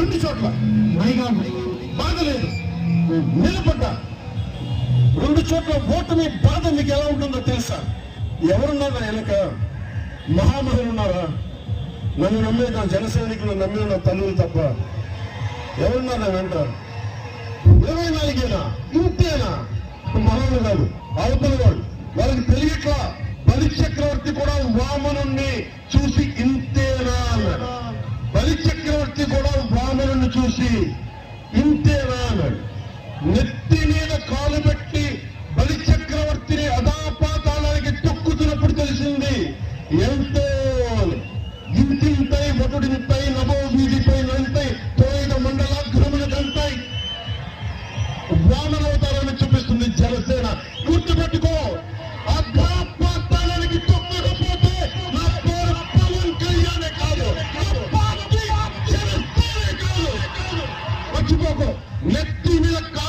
రెండు చోట్ల. మైగా బాధ లేదు. నిలబడ్డా. రెండు చోట్ల ఓటమి బాధ మీకు ఎలా ఉంటుందో తెలుసా? ఎవరున్నారా వెనక? మహామహులు ఉన్నారా? నన్ను నమ్మే నా జనసైనికులు నమ్మే నా తల్లులు తప్ప ఎవరున్నారా వెంట? ఇరవై నాలుగేనా? ఇంతేనా? మహానుభావులు అవతల చూసి ఇంతేనా అన్నాడు నెత్తి మీద కాలు పెట్టి బలి చక్రవర్తిని అదాపాతాళానికి తొక్కుతున్నప్పుడు తెలిసింది ఎంతో అని. ఇంతింతై ఒకటింతై నభో వీధిపై నంతై తోయిన మండలాగ్రములు దంతాయి చూపిస్తుంది జలసే. మర్చిపోకు నెత్తి మీద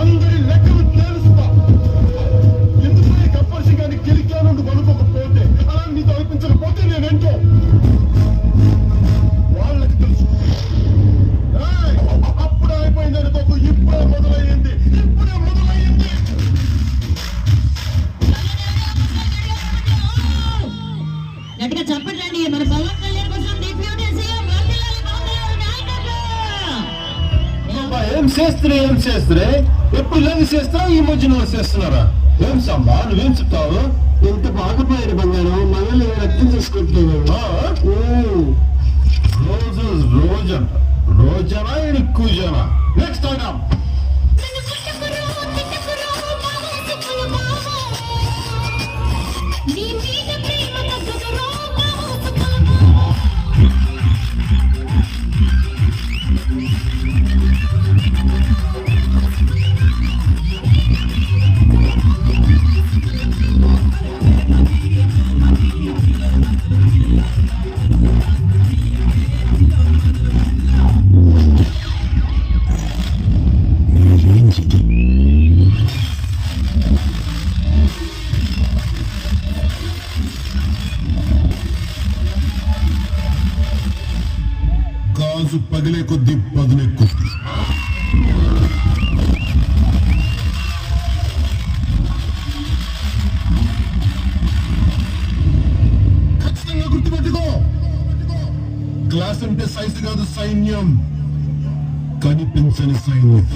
అందరి లెక్కలు తేలుస్తా. ఎందుకంటే గబ్బర్ సింగ్ గారిని గెలిచాను అనుకోకపోతే అలా నీతో అనిపించకపోతే నేనేంటో వాళ్ళకి తెలుసు. అయిపోయింది అనుకోకు ఇప్పుడే మొదలయ్యింది. ఇప్పుడే మొదలయ్యింది. గట్టిగా చెప్పండి మన పవన్ కళ్యాణ్ అబ్బా, ఏం చేస్తున్నా ఏం చేస్తున్నా ఎప్పుడు లేదు చేస్తున్నా ఈ మధ్యన చేస్తున్నారా? ఏం సంబా నువ్వేం చెప్తావు? ఎంత బాగుపోయారు బంగారం? మనల్ని రక్తం చేసుకుంటున్నాడు ఆ? రోజు రోజంట. రోజనా ఇది కూజనా? నెక్స్ట్ ఐటమ్ గాజు పగిలే కొద్ది పదునెక్కు ఖచ్చితంగా గుర్తుపెట్టుకో. గ్లాస్ అంటే సైజు కాదు సైన్యం. కనిపించని సైన్యం.